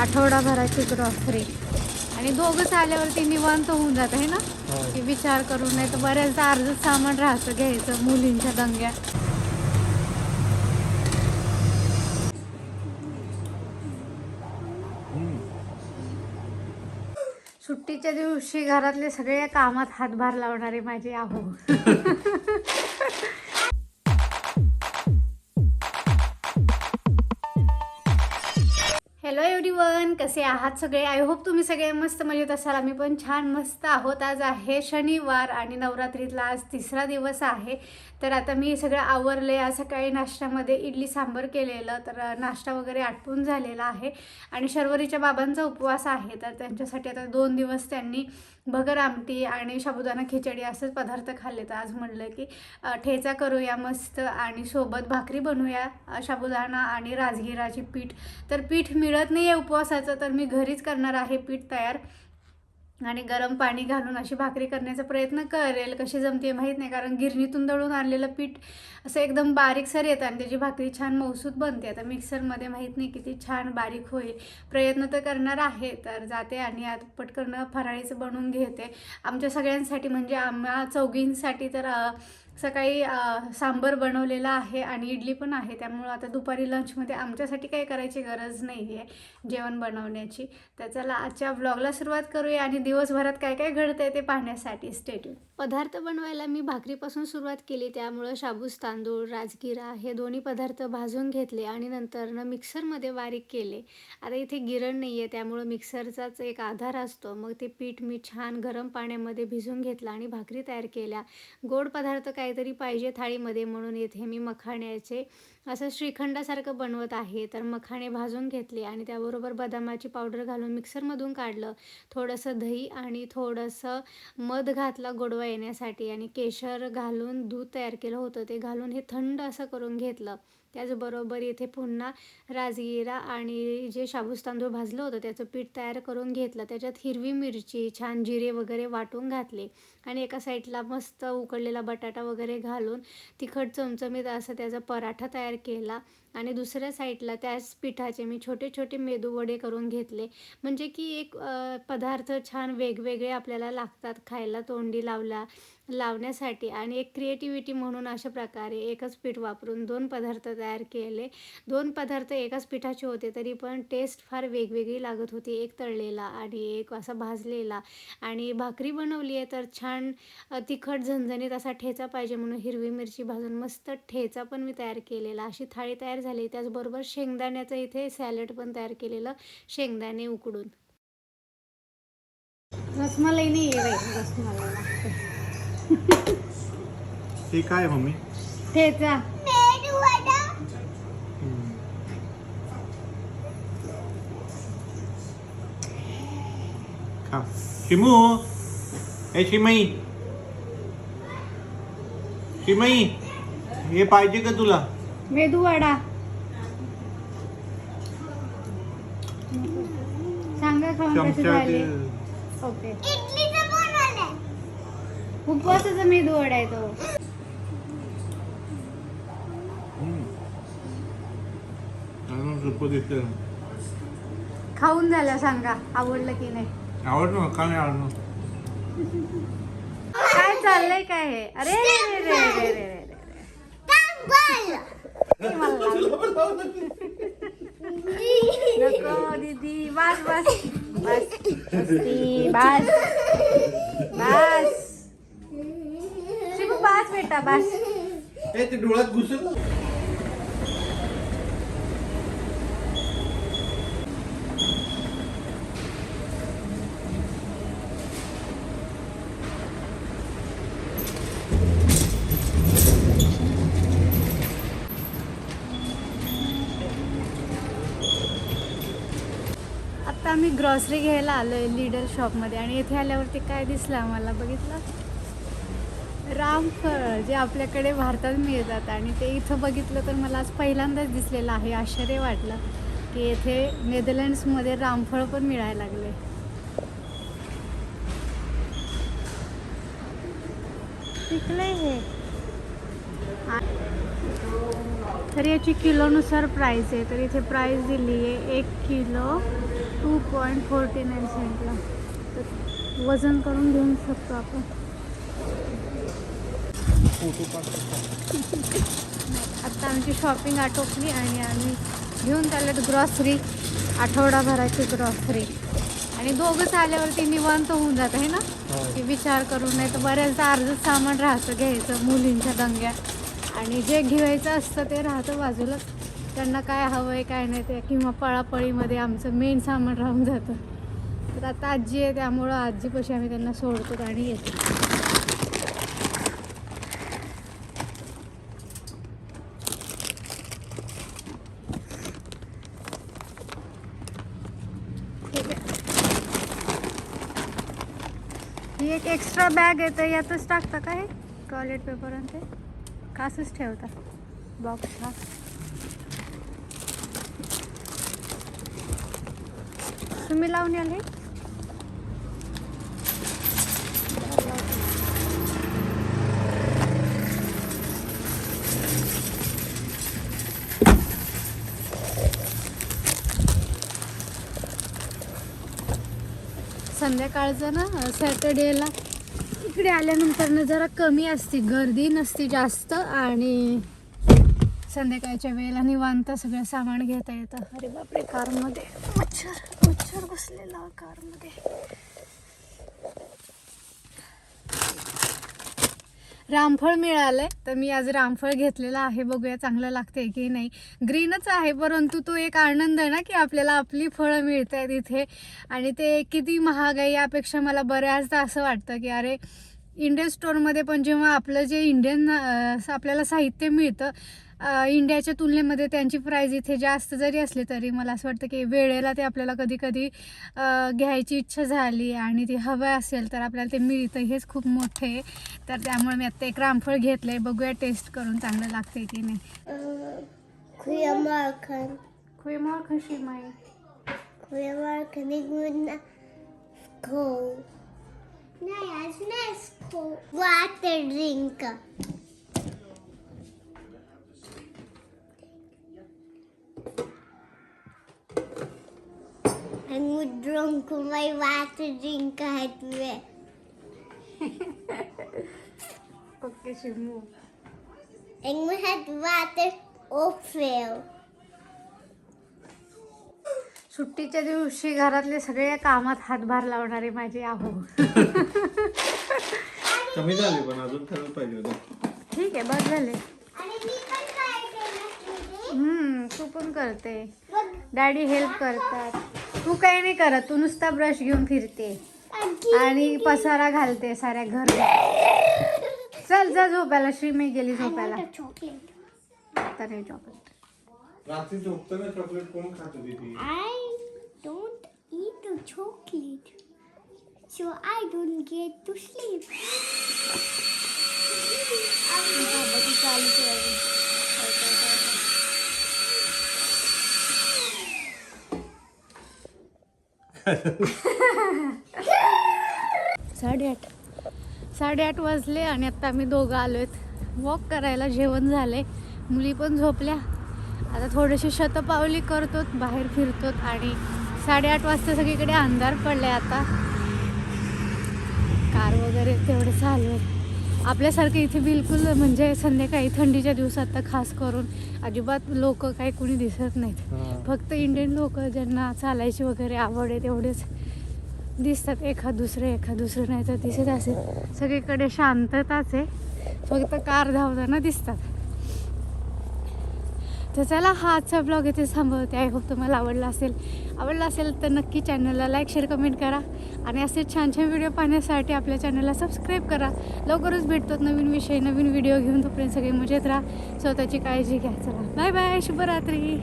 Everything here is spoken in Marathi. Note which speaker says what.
Speaker 1: आठवडाभराची ग्रॉसरी आणि दोघंच आल्यावरती निवांत होऊन जात आहे ना? की विचार करून नाही तर बऱ्याचदा अर्धच सामान राहतं घ्यायचं मुलींच्या दंग्या. सुट्टीच्या दिवशी घरातले सगळे कामात हातभार लावणारे माझे आहो. हॅलो एवरीवन कसे आहात सगळे? आय होप तुम्ही सगळे मस्त मजेत असाल. आम्ही पण छान मस्त आहोत. आज आहे शनिवार आणि नवरात्रीतला आज तिसरा दिवस आहे. तर आता मी सगळं आवरले. आज सकाळी नाश्त्यामध्ये इडली सांबर केलेलं. तर नाश्ता वगैरे आटपून झालेला आहे. आणि शर्वरीच्या बाबांचा उपवास आहे. तर त्यांच्यासाठी आता दोन दिवस त्यांनी भगर आमटी आणि साबुदाणा खिचडी असेच पदार्थ खाल्ले तर आज म्हणलं की ठेचा करूया मस्त आणि सोबत भाकरी बनवूया. अ, साबुदाणा आणि राजगिराची पीठ. तर पीठ मिळत नाही आहे उपवासाचं तर मी घरीच करणार आहे पीठ तयार. आणि गरम पाणी घालून अशी भाकरी करण्याचा प्रयत्न करेल. कशी जमते माहीत नाही कारण गिरणीतून दळून आणलेलं पीठ असं एकदम बारीकसर येतं आणि त्याची भाकरी छान मौसूद बनते. आता मिक्सरमध्ये माहीत नाही किती छान बारीक होईल. प्रयत्न तर करणार आहे तर जाते आणि आत पटकन फराळीचं बनवून घेते. आमच्या सगळ्यांसाठी म्हणजे आम्हा चौघींसाठी तर सकाळी सांबर बनवलेला आहे आणि इडली पण आहे. त्यामुळं आता दुपारी लंचमध्ये आमच्यासाठी काही करायची गरज नाही आहे जेवण बनवण्याची. तर चला आजच्या ब्लॉगला सुरुवात करूया आणि दिवसभरात काय काय घडतं आहे ते पाहण्यासाठी. स्टेट्यू पदार्थ बनवायला मी भाकरीपासून सुरुवात केली. त्यामुळं शाबूस तांदूळ राजगिरा हे दोन्ही पदार्थ भाजून घेतले आणि नंतर न मिक्सरमध्ये बारीक केले. आता इथे गिरण नाही आहे त्यामुळं मिक्सरचाच एक आधार असतो. मग ते पीठ मी छान गरम पाण्यामध्ये भिजून घेतलं आणि भाकरी तयार केल्या. गोड पदार्थ काय काहीतरी पाहिजे थाळीमध्ये म्हणून येथे मी मखाण्याचे असं श्रीखंडासारखं बनवत आहे. तर मखाणे भाजून घेतले आणि त्याबरोबर बदामाची पावडर घालून मिक्सरमधून काढलं. थोडंसं दही आणि थोडंसं मध घातला गोडवा येण्यासाठी आणि केशर घालून दूध तयार केलं होतं. ते घालून हे थंड असं करून घेतलं. त्याचबरोबर इथे पुन्हा राजगिरा आणि जे शाबूस तांदूळ भाजलं होतं त्याचं पीठ तयार करून घेतलं. त्याच्यात हिरवी मिरची छान जिरे वगैरे वाटून घातले. आणि एका साईडला मस्त उकडलेला बटाटा वगैरे घालून तिखट चमचमीत असं त्याचा पराठा तयार केला. आणि दुसऱ्या साईडला त्याच पिठाचे मी छोटे छोटे मेदू वडे करून घेतले. म्हणजे की एक पदार्थ छान वेगवेगळे आपल्याला लागतात खायला तोंडी लावला लावण्यासाठी आणि एक क्रिएटिव्हिटी म्हणून अशा प्रकारे एकच पीठ वापरून दोन पदार्थ तयार केले. दोन पदार्थ एकाच पिठाचे होते तरी पण टेस्ट फार वेगवेगळी लागत होती. एक तळलेला आणि एक असा भाजलेला. आणि भाकरी बनवली आहे तर छान तिखट झणझणीत असा ठेचा पाहिजे म्हणून हिरवी मिरची भाजून मस्त ठेचा पण मी तयार केलेला. अशी थाळी तयार झाली. त्याचबरोबर शेंगदाण्याचं इथे सॅलड पण तयार केलेलं. शेंगदाणे उकडून. रसमलाई नाही आहे रसमलाई.
Speaker 2: ते काय मम्मी?
Speaker 1: ठेचा.
Speaker 2: खा. शिमू. ए शिमई. शिमई हे पाहिजे का तुला?
Speaker 1: मेदू वडा. सांगा खाऊन कसे
Speaker 2: चमचा
Speaker 1: झाले. ओके. उपवासाचा मेदू वडा आहे तो खाऊन झालं सांगा. आवडलं की नाही?
Speaker 2: आवडलं का नाही आवडलं?
Speaker 1: काय चाललंय काय हे? अरे रे रे रे रे रे. नको दीदी. बस. बस बस बस बस. बस बेटा बस.
Speaker 2: ए ते डोळ्यात
Speaker 1: आता आम्ही ग्रॉसरी घ्यायला आलोय लिडल शॉपमध्ये आणि इथे आल्यावरती काय दिसलं आम्हाला? बघितलं? रामफळ जे आपल्याकडे भारतात मिळतात आणि ते इथं बघितलं तर मला आज पहिल्यांदाच दिसलेलं आहे आश्चर्य वाटलं की येथे नेदरलँड्समध्ये रामफळ पण मिळायला लागले. पिकलंय हे. तर याची किलोनुसार प्राईस आहे. तर इथे प्राईस दिली आहे एक kilo two point forty nine सेंटला तर वजन करून घेऊ शकतो आपण. आता आमची शॉपिंग आटोपली आणि आम्ही घेऊन चाललो ग्रॉसरी आठवडाभराची ग्रॉसरी आणि दोघंच आल्यावरती निवांत होऊन जात आहे ना? की विचार करून नाही तर बऱ्याचदा अर्धच सामान राहतं घ्यायचं मुलींच्या दंग्या. आणि जे घेवायचं असतं ते राहतं बाजूला त्यांना काय हवं आहे काय नाही ते किंवा पळापळीमध्ये आमचं मेन सामान राहून जातं. तर आता आजी आहे त्यामुळं आजीपाशी आम्ही त्यांना सोडतो आणि येतो ठीक आहे ही एक एक्स्ट्रा बॅग येतं यातच टाकता का हे? टॉयलेट पेपर आणि ते? कासच ठेवता. बॉक्स हा. तुम्ही लावून याल हे? संध्याकाळचं ना सॅटर्डेला इकडे आल्यानंतर ना जरा कमी असते गर्दी नसती जास्त आणि संध्याकाळच्या वेळेला निवांत सगळं सामान घेता येतं. अरे बापरे कारमध्ये. मच्छर मच्छर बसलेला कारमध्ये. रामफळ मिळालंय. तर मी आज रामफळ घेतलेलं आहे. बघूया चांगलं लागतंय की नाही. ग्रीनच आहे परंतु तो एक आनंद आहे ना की आपल्याला आपली फळं मिळत आहेत इथे. आणि ते किती महाग आहे यापेक्षा मला बऱ्याचदा असं वाटतं की अरे इंडियन स्टोअरमध्ये पण जेव्हा आपलं जे इंडियन आपल्याला साहित्य मिळतं इंडियाच्या तुलनेमध्ये त्यांची प्राईज इथे जास्त जरी असली तरी मला असं वाटतं की वेळेला ते आपल्याला कधी कधी घ्यायची इच्छा झाली आणि ती हवं असेल तर आपल्याला ते मिळतं हेच खूप मोठे आहे तर त्यामुळे मी आता एक रामफळ घेतलं आहे बघूया टेस्ट करून चांगलं लागते की नाही
Speaker 3: Kuyamarkan.
Speaker 1: खुयमाळ खशी माई
Speaker 3: Kuyamarkan iguna cold. No, it's nice cold. Water drink. I'm drunk my water drink at me.
Speaker 1: Okay शिमू.
Speaker 3: And we had water oatmeal.
Speaker 1: सुट्टीच्या दिवशी घरातले सगळे कामात हातभार लावणारे माझे आहो.
Speaker 2: कमी झाले पण अजून खरंच पाहिजे होतं.
Speaker 1: ठीक आहे बस झाले.
Speaker 3: आणि मी पण काय केलं
Speaker 1: हम्म तू पण करते.
Speaker 3: बघ
Speaker 1: डॅडी हेल्प करतात. तू काही नाही करत तू नुसता ब्रश घेऊन फिरते. आणि पसारा घालते साऱ्या घर चल जा झोपायला श्री मी गेली झोपायला.
Speaker 3: चॉकलेट
Speaker 1: आता नाही झोपत
Speaker 2: रात्री झोपताना चॉकलेट कोण खात होती ती
Speaker 3: I don't eat the chocolate. So I don't get to sleep.
Speaker 1: साडेआठ. साडेआठ वाजले आणि आता आम्ही दोघं आलो आहेत वॉक करायला जेवण झाले मुली पण झोपल्या. आता थोडीशी शतपावली करतो बाहेर फिरतो आणि साडेआठ वाजता सगळीकडे अंधार पडले आता. कार वगैरे तेवढे चालू आहे. आपल्यासारखं इथे बिलकुल म्हणजे संध्याकाळी थंडीच्या दिवसात तर खास करून अजिबात लोक काही कुणी दिसत नाहीत. फक्त इंडियन लोक ज्यांना चालायची वगैरे आवड आहे तेवढेच दिसतात. एखाद दुसरं एखाद दुसरं नाही तर दिसत असेल. सगळीकडे शांतताच आहे. फक्त कार धावताना दिसतात. तर चला हा आजचा ब्लॉग इथे थांबवते. आय होप तुम्हाला आवडला असेल. आवडला असेल तर नक्की चॅनलला लाईक शेअर कमेंट करा. आणि असे छान छान व्हिडिओ पाहण्यासाठी आपल्या चॅनलला सबस्क्राईब करा. लवकरच भेटतो नवीन विषय नवीन व्हिडिओ घेऊन. तोपर्यंत सगळे मजेत राहा. स्वतःची काळजी घ्या. चला बाय बाय शुभरात्री.